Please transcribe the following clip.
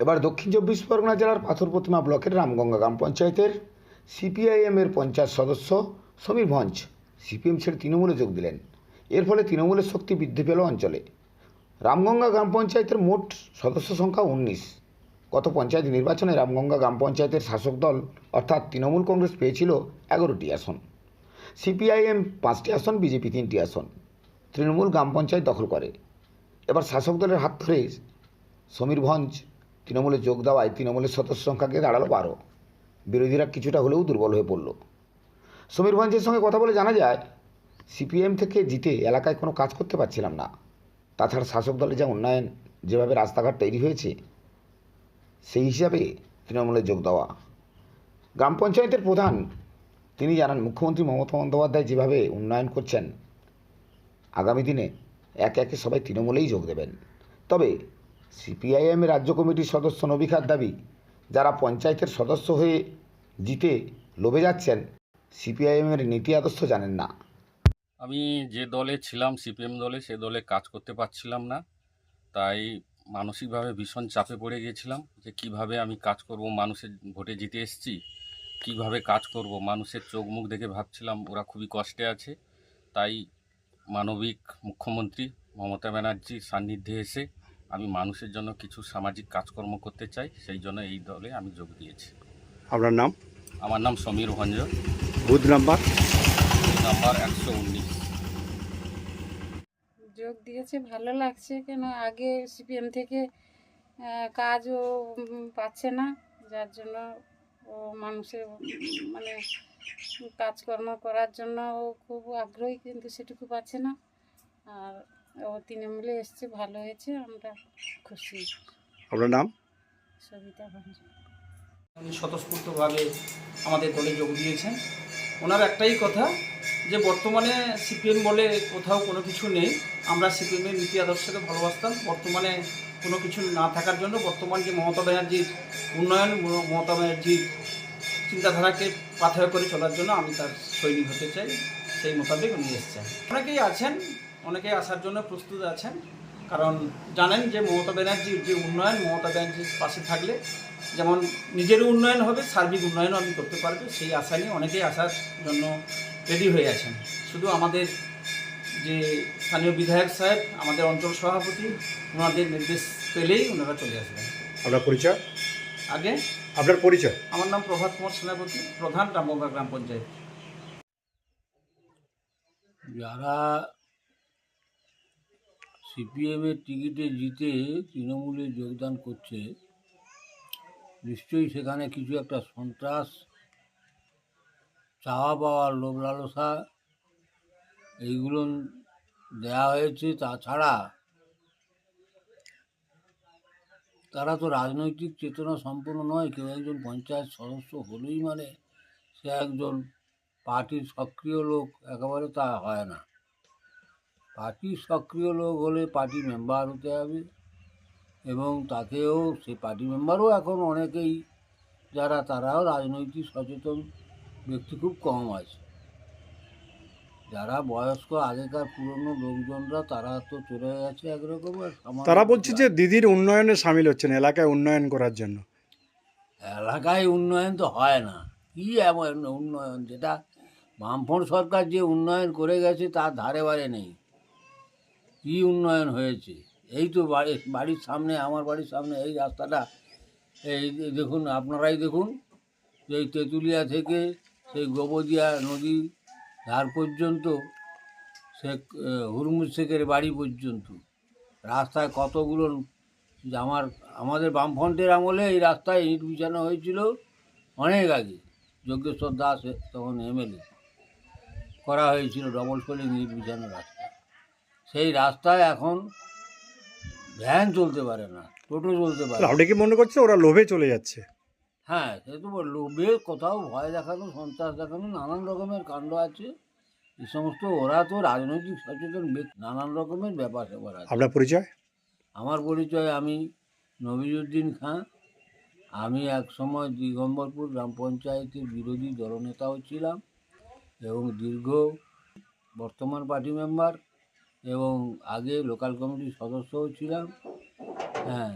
এবার দক্ষিণ চব্বিশ পরগনা জেলার পাথর প্রতিমা ব্লকের রামগঙ্গা গ্রাম পঞ্চায়েতের সিপিআইএমের পঞ্চায়েত সদস্য সমীর ভঞ্জ, সিপিএম ছেড়ে তৃণমূলে যোগ দিলেন। এর ফলে তৃণমূলের শক্তি বৃদ্ধি পেল অঞ্চলে। রামগঙ্গা গ্রাম পঞ্চায়েতের মোট সদস্য সংখ্যা উনিশ। গত পঞ্চায়েত নির্বাচনে রামগঙ্গা গ্রাম পঞ্চায়েতের শাসক দল, অর্থাৎ তৃণমূল কংগ্রেস, পেয়েছিল এগারোটি আসন। সিপিআইএম পাঁচটি আসন, বিজেপি তিনটি আসন। তৃণমূল গ্রাম পঞ্চায়েত দখল করে। এবার শাসক দলের হাত ধরে সমীর ভঞ্জ তৃণমূলে যোগ দেওয়ায় তৃণমূলের সদস্য সংখ্যাকে দাঁড়াল বারো। বিরোধীরা কিছুটা হলেও দুর্বল হয়ে পড়ল। সমীর ভঞ্জের সঙ্গে কথা বলে জানা যায়, সিপিএম থেকে জিতে এলাকায় কোনো কাজ করতে পারছিলাম না। তাছাড়া শাসক দলের যা উন্নয়ন, যেভাবে রাস্তাঘাট তৈরি হয়েছে, সেই হিসাবে তৃণমূলে যোগ দেওয়া। গ্রাম পঞ্চায়েতের প্রধান, তিনি জানান, মুখ্যমন্ত্রী মমতা বন্দ্যোপাধ্যায় যেভাবে উন্নয়ন করছেন, আগামী দিনে একে একে সবাই তৃণমূলেই যোগ দেবেন। তবে সিপিআইএম রাজ্য কমিটির সদস্য নবিখার দাবি, যারা পঞ্চায়েতের সদস্য হয়ে জিতে লোভে যাচ্ছেন সিপিআইএমের নীতি আদর্শ জানেন না। আমি যে দলে ছিলাম, সিপিএম দলে, সে দলে কাজ করতে পারছিলাম না। তাই মানসিকভাবে ভীষণ চাপে পড়ে গিয়েছিলাম যে কীভাবে আমি কাজ করব, মানুষের ভোটে জিতে এসেছি, কীভাবে কাজ করব। মানুষের চোখ মুখ দেখে ভাবছিলাম ওরা খুবই কষ্টে আছে। তাই মানবিক মুখ্যমন্ত্রী মমতা ব্যানার্জির সান্নিধ্যে এসে আমি মানুষের জন্য কিছু সামাজিক কাজকর্ম করতে চাই সেই জন্য এই দলে আমি যোগ দিয়েছি। আপনার নাম? আমার নাম Samir Bhanj. Booth number? Number একশো উনিশ। যোগ দিয়েছে ভালো লাগছে কেন? আগে সিপিএম থেকে কাজও পাচ্ছে না যার জন্য ও মানুষের মানে কাজকর্ম করার জন্য ও খুব আগ্রহী কিন্তু সেটুকু পাচ্ছে না। আর ও তৃণমূলে এসছে ভালো হয়েছে আমরা খুশি। আপনার নাম? সবিতা ভঞ্জ উনি স্বতঃস্ফূর্তভাবে আমাদের দলে যোগ দিয়েছেন। ওনার একটাই কথা যে বর্তমানে সিপিএম বলে কোথাও কোনো কিছু নেই। আমরা সিপিএমের নীতি আদর্শকে ভালোবাসতাম। বর্তমানে কোনো কিছু না থাকার জন্য বর্তমান যে মমতা ব্যানার্জির উন্নয়ন মমতা ব্যানার্জির চিন্তাধারাকে পাথেয় করে চলার জন্য আমি তার সৈনিক হতে চাই। সেই মোতাবেক উনি এসছেন। অনেকেই আছেন অনেকেই আসার জন্য প্রস্তুত আছেন। কারণ জানেন যে মমতা ব্যানার্জির যে উন্নয়ন মমতা ব্যানার্জির পাশে থাকলে যেমন নিজেরও উন্নয়ন হবে সার্বিক উন্নয়নও আমি করতে পারব। সেই আশা নিয়ে অনেকেই আসার জন্য রেডি হয়ে আছেন। শুধু আমাদের যে স্থানীয় বিধায়ক সাহেব আমাদের অঞ্চল সভাপতি ওনাদের নির্দেশ পেলেই ওনারা চলে আসবেন। আপনার পরিচয়? আগে? আপনার পরিচয়? আমার নাম প্রভাত কুমার সেনাপতি প্রধান রামগঙ্গা গ্রাম পঞ্চায়েত। যারা সিপিএমের টিকিটে জিতে তৃণমূলে যোগদান করছে, নিশ্চয়ই সেখানে কিছু একটা সন্ত্রাস, চাওয়া পাওয়ার লোভ লালসা, এইগুলো দেওয়া হয়েছে। তাছাড়া তারা তো রাজনৈতিক চেতনা সম্পন্ন নয়, কেউ একজন পঞ্চায়েত সদস্য হলেই মানে সে একজন পার্টির সক্রিয় লোক, একেবারে তা হয় না। পার্টির সক্রিয় লোক হলে পার্টি মেম্বার হতে হবে। এবং তাকেও সেই পার্টি মেম্বারও এখন অনেকেই যারা তারাও রাজনৈতিক সচেতন ব্যক্তি খুব কম আছে। যারা বয়স্ক আগেকার পুরনো লোকজনরা তারা তো চলে গেছে একরকম তারা বলছে যে দিদির উন্নয়নে সামিল হচ্ছেন এলাকায় উন্নয়ন করার জন্য। এলাকায় উন্নয়ন তো হয় না। কি এমন উন্নয়ন? যেটা বামফ্রন্ট সরকার যে উন্নয়ন করে গেছে তার ধারে বারে নেই। কী উন্নয়ন হয়েছে? এই তো বাড়ি, বাড়ির সামনে, আমার বাড়ির সামনে এই রাস্তাটা, এই দেখুন, আপনারাই দেখুন এই তেঁতুলিয়া থেকে সেই গোবদিয়া নদী ধার পর্যন্ত শেখ হুরমুজ শেখের বাড়ি পর্যন্ত। রাস্তায় কতগুলো আমার, আমাদের বামফ্রন্টের আমলে এই রাস্তায় ইট বিছানো হয়েছিল অনেক আগে। যজ্ঞেশ্বর দাস তখন এমএলএ করা হয়েছিল ডবল সোলিং ইট বিছানো রাস্তা। সেই রাস্তায় এখন ভ্যান চলতে পারে না টোটো চলতে পারে না। আপনি কি মনে করছেন ওরা লোভে চলে যাচ্ছে? হ্যাঁ সে তো বল- লোভে কোথাও ভয় দেখানো সন্ত্রাস দেখানো নানান রকমের কাণ্ড আছে। এই সমস্ত ওরা তো রাজনৈতিক সচেতন ব্যক্তি নানান রকমের ব্যাপার স্যাপার আছে। আপনার পরিচয়? আমার পরিচয় আমি নবিজুদ্দিন খাঁ। আমি এক সময় দিগম্বরপুর গ্রাম পঞ্চায়েতের বিরোধী দলনেতাও ছিলাম এবং দীর্ঘ বর্তমান পার্টি মেম্বার। এবং আগে লোকাল কমিটির সদস্যও ছিলাম। হ্যাঁ।